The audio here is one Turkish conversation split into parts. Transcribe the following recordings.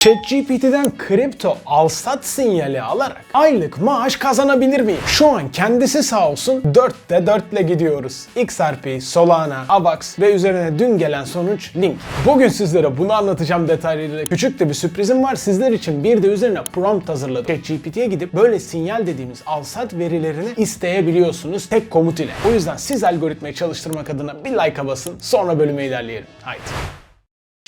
ChatGPT'den kripto al-sat sinyali alarak aylık maaş kazanabilir miyim? Şu an kendisi sağ olsun 4'te 4 ile gidiyoruz. XRP, Solana, AVAX ve üzerine dün gelen sonuç Link. Bugün sizlere bunu anlatacağım detaylarıyla. Küçük de bir sürprizim var sizler için. Bir de üzerine prompt hazırladım. ChatGPT'ye gidip böyle sinyal dediğimiz al-sat verilerini isteyebiliyorsunuz tek komut ile. O yüzden siz algoritmayı çalıştırmak adına bir like'a basın sonra bölüme ilerleyelim. Haydi.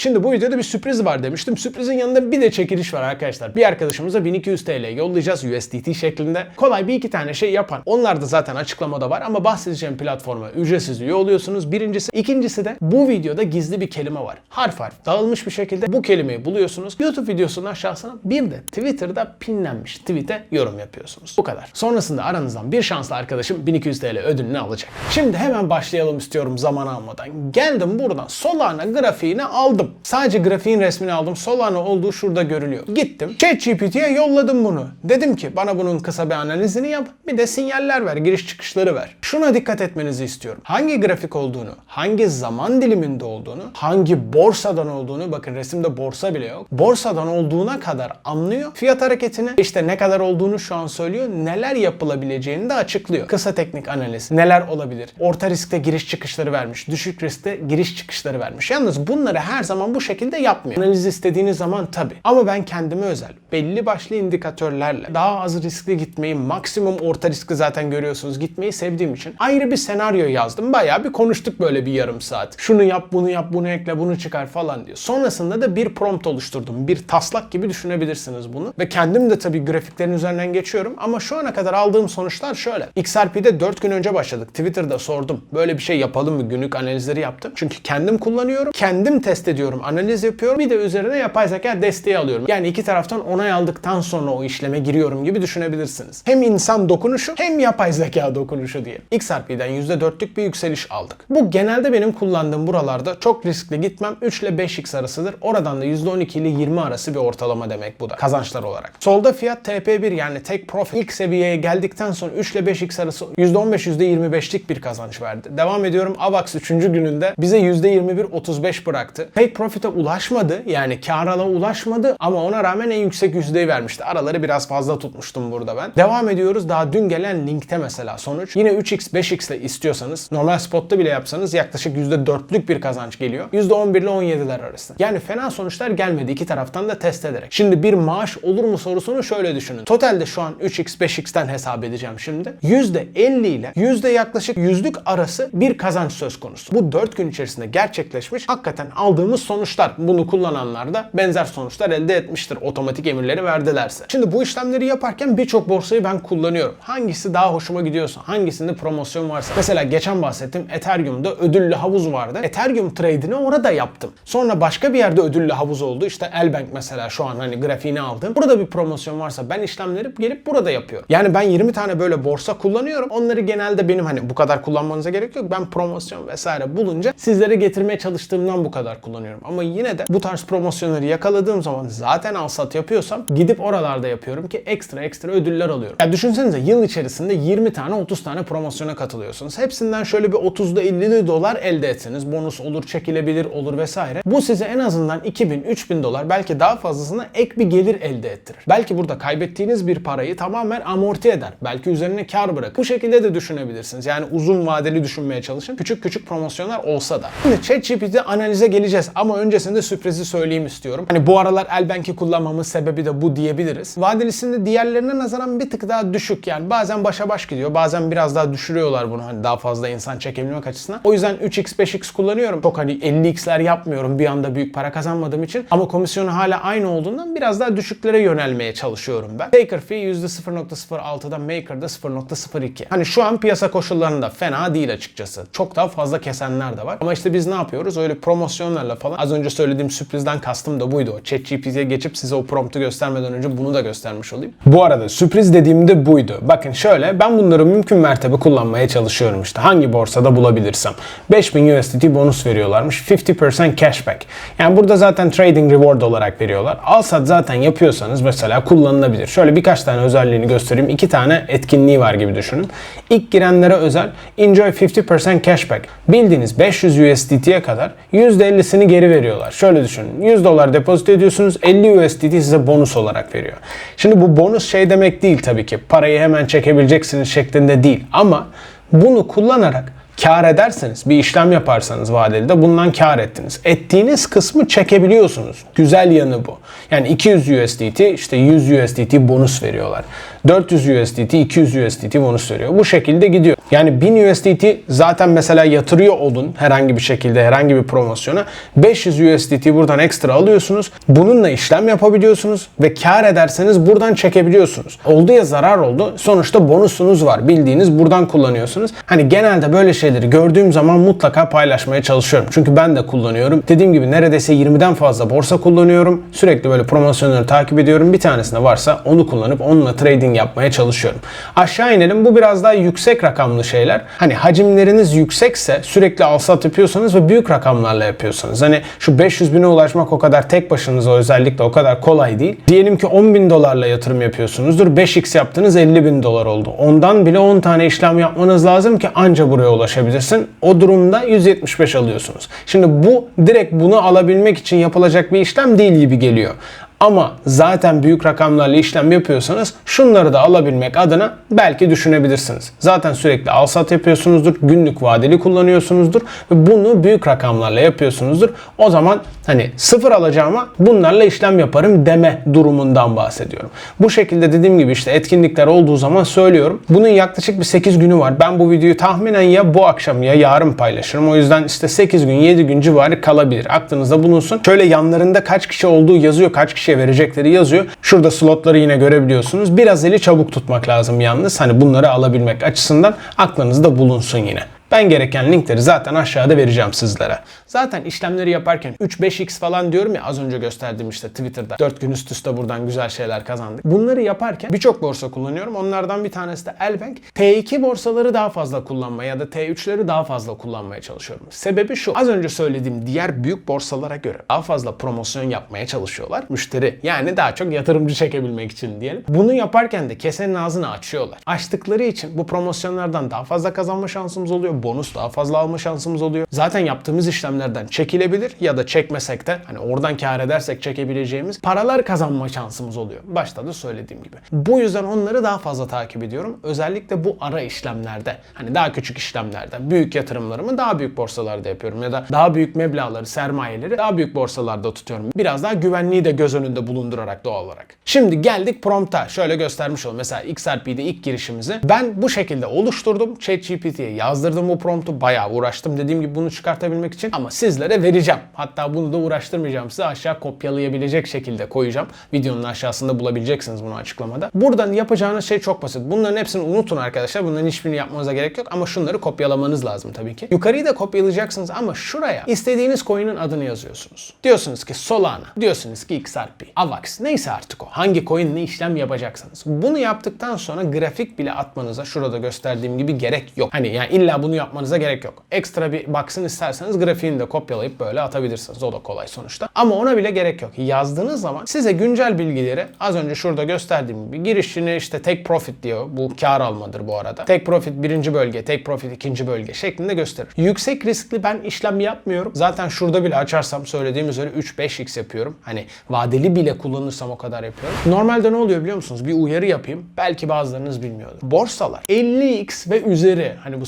Şimdi bu videoda bir sürpriz var demiştim. Sürprizin yanında bir de çekiliş var arkadaşlar. Bir arkadaşımıza 1200 TL yollayacağız USDT şeklinde. Kolay bir iki tane şey yapan. Onlar da zaten açıklamada var ama bahsedeceğim platforma ücretsiz üye oluyorsunuz. Birincisi. ikincisi de bu videoda gizli bir kelime var. Harf harf dağılmış bir şekilde bu kelimeyi buluyorsunuz. YouTube videosunun aşağısına bir de Twitter'da pinlenmiş tweet'e yorum yapıyorsunuz. Bu kadar. Sonrasında aranızdan bir şanslı arkadaşım 1200 TL ödülünü alacak. Şimdi hemen başlayalım istiyorum zaman almadan. Geldim buradan Solana grafiğini aldım. Sadece grafiğin resmini aldım. Solana olduğu şurada görülüyor. Gittim. ChatGPT'ye yolladım bunu. Dedim ki bana bunun kısa bir analizini yap. Bir de sinyaller ver, giriş çıkışları ver. Şuna dikkat etmenizi istiyorum. Hangi grafik olduğunu, hangi zaman diliminde olduğunu, hangi borsadan olduğunu, bakın resimde borsa bile yok. Borsadan olduğuna kadar anlıyor. Fiyat hareketini, işte ne kadar olduğunu şu an söylüyor. Neler yapılabileceğini de açıklıyor. Kısa teknik analiz, neler olabilir? Orta riskte giriş çıkışları vermiş, düşük riskte giriş çıkışları vermiş. Yalnız bunları her zaman bu şekilde yapmıyor. Analiz istediğiniz zaman tabii. Ama ben kendime özel, belli başlı indikatörlerle daha az riskli gitmeyi, maksimum orta riski zaten görüyorsunuz gitmeyi sevdiğim için ayrı bir senaryo yazdım. Bayağı bir konuştuk böyle bir yarım saat. Şunu yap, bunu yap, bunu ekle, bunu çıkar falan diyor. Sonrasında da bir prompt oluşturdum. Bir taslak gibi düşünebilirsiniz bunu. Ve kendim de tabii grafiklerin üzerinden geçiyorum ama şu ana kadar aldığım sonuçlar şöyle. XRP'de 4 gün önce başladık. Twitter'da sordum. Böyle bir şey yapalım mı? Günlük analizleri yaptım. Çünkü kendim kullanıyorum. Kendim test ediyorum. Analiz yapıyorum. Bir de üzerine yapay zeka desteği alıyorum. Yani iki taraftan onay aldıktan sonra o işleme giriyorum gibi düşünebilirsiniz. Hem insan dokunuşu hem yapay zeka dokunuşu diye. XRP'den %4'lük bir yükseliş aldık. Bu genelde benim kullandığım buralarda çok riskli gitmem 3 ile 5x arasıdır. Oradan da %12 ile 20 arası bir ortalama demek bu da kazançlar olarak. Solda fiyat TP1 yani take profit ilk seviyeye geldikten sonra 3 ile 5x arası %15 %25'lik bir kazanç verdi. Devam ediyorum. AVAX 3. gününde bize %21 35 bıraktı. Take profit'e ulaşmadı. Yani karına ulaşmadı ama ona rağmen en yüksek yüzdeyi vermişti. Araları biraz fazla tutmuştum burada ben. Devam ediyoruz. Daha dün gelen linkte mesela sonuç. Yine 3x 5x ile istiyorsanız normal spotta bile yapsanız yaklaşık %4'lük bir kazanç geliyor. %11 ile 17'ler arası. Yani fena sonuçlar gelmedi iki taraftan da test ederek. Şimdi bir maaş olur mu sorusunu şöyle düşünün. Totalde şu an 3x 5x'ten hesap edeceğim şimdi. %50 ile yüzde yaklaşık yüzlük arası bir kazanç söz konusu. Bu 4 gün içerisinde gerçekleşmiş. Hakikaten aldığımız sonuçlar. Bunu kullananlar da benzer sonuçlar elde etmiştir. Otomatik emirleri verdilerse. Şimdi bu işlemleri yaparken birçok borsayı ben kullanıyorum. Hangisi daha hoşuma gidiyorsa, hangisinde promosyon varsa. Mesela geçen bahsettiğim Ethereum'da ödüllü havuz vardı. Ethereum trade'ini orada yaptım. Sonra başka bir yerde ödüllü havuz oldu. İşte Elbank mesela şu an hani grafiğini aldım. Burada bir promosyon varsa ben işlemleri gelip burada yapıyorum. Yani ben 20 tane böyle borsa kullanıyorum. Onları genelde benim hani bu kadar kullanmanıza gerek yok. Ben promosyon vesaire bulunca sizlere getirmeye çalıştığımdan bu kadar kullanıyorum. Ama yine de bu tarz promosyonları yakaladığım zaman zaten al sat yapıyorsam gidip oralarda yapıyorum ki ekstra ekstra ödüller alıyorum. Ya düşünsenize yıl içerisinde 20 tane 30 tane promosyona katılıyorsunuz. Hepsinden şöyle bir 30'da 50'li dolar elde etseniz bonus olur, çekilebilir olur vesaire. Bu size en azından 2000, 3000 dolar belki daha fazlasına ek bir gelir elde ettirir. Belki burada kaybettiğiniz bir parayı tamamen amorti eder. Belki üzerine kar bırakır. Bu şekilde de düşünebilirsiniz. Yani uzun vadeli düşünmeye çalışın. Küçük küçük promosyonlar olsa da. Şimdi ChatGPT analize geleceğiz ama öncesinde sürprizi söyleyeyim istiyorum. Hani bu aralar Elbank'i kullanmamın sebebi de bu diyebiliriz. Vadelisinde diğerlerine nazaran bir tık daha düşük yani. Bazen başa baş gidiyor. Bazen biraz daha düşürüyorlar bunu hani daha fazla insan çekebilmek açısından. O yüzden 3x 5x kullanıyorum. Çok hani 50x'ler yapmıyorum bir anda büyük para kazanmadığım için. Ama komisyonu hala aynı olduğundan biraz daha düşüklere yönelmeye çalışıyorum ben. Taker fee %0.06'da Maker'da 0.02. Hani şu an piyasa koşullarında fena değil açıkçası. Çok daha fazla kesenler de var. Ama işte biz ne yapıyoruz? Öyle promosyonlarla falan. Az önce söylediğim sürprizden kastım da buydu. ChatGPT'ye geçip size o promptu göstermeden önce bunu da göstermiş olayım. Bu arada sürpriz dediğimde buydu. Bakın şöyle ben bunları mümkün mertebe kullanmaya çalışıyorum işte. Hangi borsada bulabilirsem. 5000 USDT bonus veriyorlarmış. 50% cashback. Yani burada zaten trading reward olarak veriyorlar. Alsat zaten yapıyorsanız mesela kullanılabilir. Şöyle birkaç tane özelliğini göstereyim. İki tane etkinliği var gibi düşünün. İlk girenlere özel Enjoy 50% cashback. Bildiğiniz 500 USDT'ye kadar %50'sini geri geri veriyorlar. Şöyle düşünün. 100 dolar depozito ediyorsunuz 50 USDT size bonus olarak veriyor. Şimdi bu bonus şey demek değil tabii ki. Parayı hemen çekebileceksiniz şeklinde değil. Ama bunu kullanarak kar ederseniz, bir işlem yaparsanız vadeli bundan kar ettiniz. Ettiğiniz kısmı çekebiliyorsunuz. Güzel yanı bu. Yani 200 USDT işte 100 USDT bonus veriyorlar. 400 USDT 200 USDT bonus veriyor. Bu şekilde gidiyor. Yani 1000 USDT zaten mesela yatırıyor olun herhangi bir şekilde herhangi bir promosyona 500 USDT buradan ekstra alıyorsunuz. Bununla işlem yapabiliyorsunuz ve kar ederseniz buradan çekebiliyorsunuz. Oldu ya zarar oldu. Sonuçta bonusunuz var. Bildiğiniz buradan kullanıyorsunuz. Hani genelde böyle şeyleri gördüğüm zaman mutlaka paylaşmaya çalışıyorum. Çünkü ben de kullanıyorum. Dediğim gibi neredeyse 20'den fazla borsa kullanıyorum. Sürekli böyle promosyonları takip ediyorum. Bir tanesinde varsa onu kullanıp onunla trading yapmaya çalışıyorum. Aşağı inelim. Bu biraz daha yüksek rakamlı şeyler. Hani hacimleriniz yüksekse sürekli alsat yapıyorsanız ve büyük rakamlarla yapıyorsanız. Hani şu 500 bine ulaşmak o kadar tek başınıza özellikle o kadar kolay değil. Diyelim ki 10 bin dolarla yatırım yapıyorsunuzdur. 5x yaptınız 50 bin dolar oldu. Ondan bile 10 tane işlem yapmanız lazım ki anca buraya ulaşabilirsin. O durumda 175 alıyorsunuz. Şimdi bu direkt bunu alabilmek için yapılacak bir işlem değil gibi geliyor. Ama zaten büyük rakamlarla işlem yapıyorsanız şunları da alabilmek adına belki düşünebilirsiniz. Zaten sürekli alsat yapıyorsunuzdur, günlük vadeli kullanıyorsunuzdur ve bunu büyük rakamlarla yapıyorsunuzdur. O zaman hani sıfır alacağıma bunlarla işlem yaparım deme durumundan bahsediyorum. Bu şekilde dediğim gibi işte etkinlikler olduğu zaman söylüyorum. Bunun yaklaşık bir 8 günü var. Ben bu videoyu tahminen ya bu akşam ya yarın paylaşırım. O yüzden işte 8 gün 7 gün civarı kalabilir. Aklınızda bulunsun. Şöyle yanlarında kaç kişi olduğu yazıyor, kaç kişiye verecekleri yazıyor. Şurada slotları yine görebiliyorsunuz. Biraz eli çabuk tutmak lazım yalnız. Hani bunları alabilmek açısından aklınızda bulunsun yine. Ben gereken linkleri zaten aşağıda vereceğim sizlere. Zaten işlemleri yaparken 3-5x falan diyorum ya az önce gösterdim işte Twitter'da. 4 gün üst üste buradan güzel şeyler kazandık. Bunları yaparken birçok borsa kullanıyorum. Onlardan bir tanesi de Elbank. T2 borsaları daha fazla kullanmaya ya da T3'leri daha fazla kullanmaya çalışıyorum. Sebebi şu. Az önce söylediğim diğer büyük borsalara göre daha fazla promosyon yapmaya çalışıyorlar. Müşteri yani daha çok yatırımcı çekebilmek için diyelim. Bunu yaparken de kesenin ağzını açıyorlar. Açtıkları için bu promosyonlardan daha fazla kazanma şansımız oluyor. Bonus daha fazla alma şansımız oluyor. Zaten yaptığımız işlemlerden çekilebilir ya da çekmesek de hani oradan kar edersek çekebileceğimiz paralar kazanma şansımız oluyor. Başta da söylediğim gibi. Bu yüzden onları daha fazla takip ediyorum. Özellikle bu ara işlemlerde hani daha küçük işlemlerde büyük yatırımlarımı daha büyük borsalarda yapıyorum ya da daha büyük meblağları, sermayeleri daha büyük borsalarda tutuyorum. Biraz daha güvenliği de göz önünde bulundurarak doğal olarak. Şimdi geldik prompta. Şöyle göstermiş olalım. Mesela XRP'de ilk girişimizi ben bu şekilde oluşturdum. ChatGPT'ye yazdırdım bu promptu. Bayağı uğraştım dediğim gibi bunu çıkartabilmek için ama sizlere vereceğim. Hatta bunu da uğraştırmayacağım size aşağı kopyalayabilecek şekilde koyacağım. Videonun aşağısında bulabileceksiniz bunu açıklamada. Buradan yapacağınız şey çok basit. Bunların hepsini unutun arkadaşlar. Bunların hiçbirini yapmanıza gerek yok ama şunları kopyalamanız lazım tabii ki. Yukarıyı da kopyalayacaksınız ama şuraya istediğiniz coin'in adını yazıyorsunuz. Diyorsunuz ki Solana, diyorsunuz ki XRP, AVAX neyse artık o. Hangi coin ne işlem yapacaksınız. Bunu yaptıktan sonra grafik bile atmanıza şurada gösterdiğim gibi gerek yok. Hani yani illa bunu yapmanıza gerek yok. Ekstra bir baksın isterseniz grafiğini de kopyalayıp böyle atabilirsiniz. O da kolay sonuçta. Ama ona bile gerek yok. Yazdığınız zaman size güncel bilgileri az önce şurada gösterdiğim gibi girişini işte take profit diyor. Bu kar almadır bu arada. Take profit birinci bölge, take profit ikinci bölge şeklinde gösterir. Yüksek riskli ben işlem yapmıyorum. Zaten şurada bile açarsam söylediğim üzere 3-5x yapıyorum. Hani vadeli bile kullanırsam o kadar yapıyorum. Normalde ne oluyor biliyor musunuz? Bir uyarı yapayım. Belki bazılarınız bilmiyordur. Borsalar 50x ve üzeri hani bu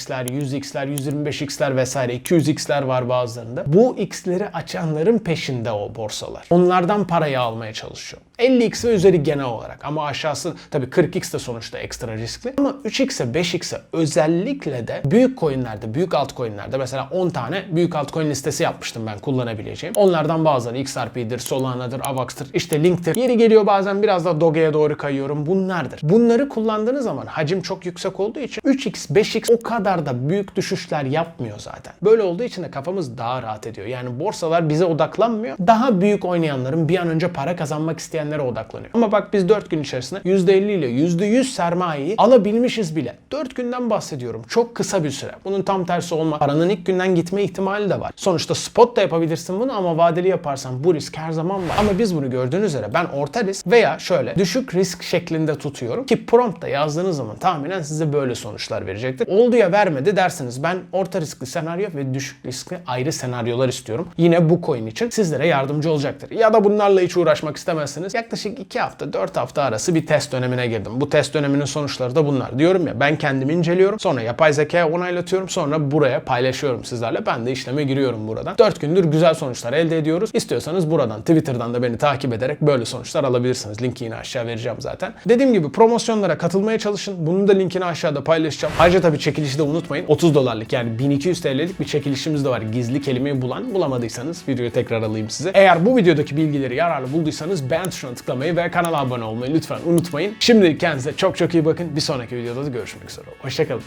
80x'ler, 100x'ler, 125x'ler vesaire 200x'ler var bazılarında. Bu x'leri açanların peşinde o borsalar. Onlardan parayı almaya çalışıyor. 50x ve üzeri genel olarak ama aşağısı tabii 40x de sonuçta ekstra riskli. Ama 3x'e 5x'e özellikle de büyük coinlerde, büyük altcoinlerde mesela 10 tane büyük altcoin listesi yapmıştım ben kullanabileceğim. Onlardan bazıları XRP'dir, Solana'dır, Avax'tır, işte Link'tir. Yeri geliyor bazen biraz da Doge'ye doğru kayıyorum. Bunlardır. Bunları kullandığınız zaman hacim çok yüksek olduğu için 3x, 5x o kadar da büyük düşüşler yapmıyor zaten. Böyle olduğu için de kafamız daha rahat ediyor. Yani borsalar bize odaklanmıyor. Daha büyük oynayanların bir an önce para kazanmak isteyenlere odaklanıyor. Ama bak biz 4 gün içerisinde %50 ile %100 sermayeyi alabilmişiz bile. 4 günden bahsediyorum. Çok kısa bir süre. Bunun tam tersi olma. Paranın ilk günden gitme ihtimali de var. Sonuçta spot da yapabilirsin bunu ama vadeli yaparsan bu risk her zaman var. Ama biz bunu gördüğünüz üzere ben orta risk veya şöyle düşük risk şeklinde tutuyorum ki promptta yazdığınız zaman tahminen size böyle sonuçlar verecektir. Oldu ya vermedi dersiniz. Ben orta riskli senaryo ve düşük riskli ayrı senaryolar istiyorum. Yine bu coin için sizlere yardımcı olacaktır. Ya da bunlarla hiç uğraşmak istemezsiniz. Yaklaşık 2 hafta 4 hafta arası bir test dönemine girdim. Bu test döneminin sonuçları da bunlar. Diyorum ya ben kendimi inceliyorum. Sonra yapay zekaya onaylatıyorum. Sonra buraya paylaşıyorum sizlerle. Ben de işleme giriyorum buradan. 4 gündür güzel sonuçlar elde ediyoruz. İstiyorsanız buradan Twitter'dan da beni takip ederek böyle sonuçlar alabilirsiniz. Linki yine aşağı vereceğim zaten. Dediğim gibi promosyonlara katılmaya çalışın. Bunun da linkini aşağıda paylaşacağım. Ayrıca tabii çekilişi de unutmayın. 30 dolarlık yani 1200 TL'lik bir çekilişimiz de var. Gizli kelimeyi bulan bulamadıysanız videoyu tekrar alayım size. Eğer bu videodaki bilgileri yararlı bulduysanız beğen tuşuna tıklamayı ve kanala abone olmayı lütfen unutmayın. Şimdi kendinize çok çok iyi bakın. Bir sonraki videoda da görüşmek üzere. Hoşçakalın.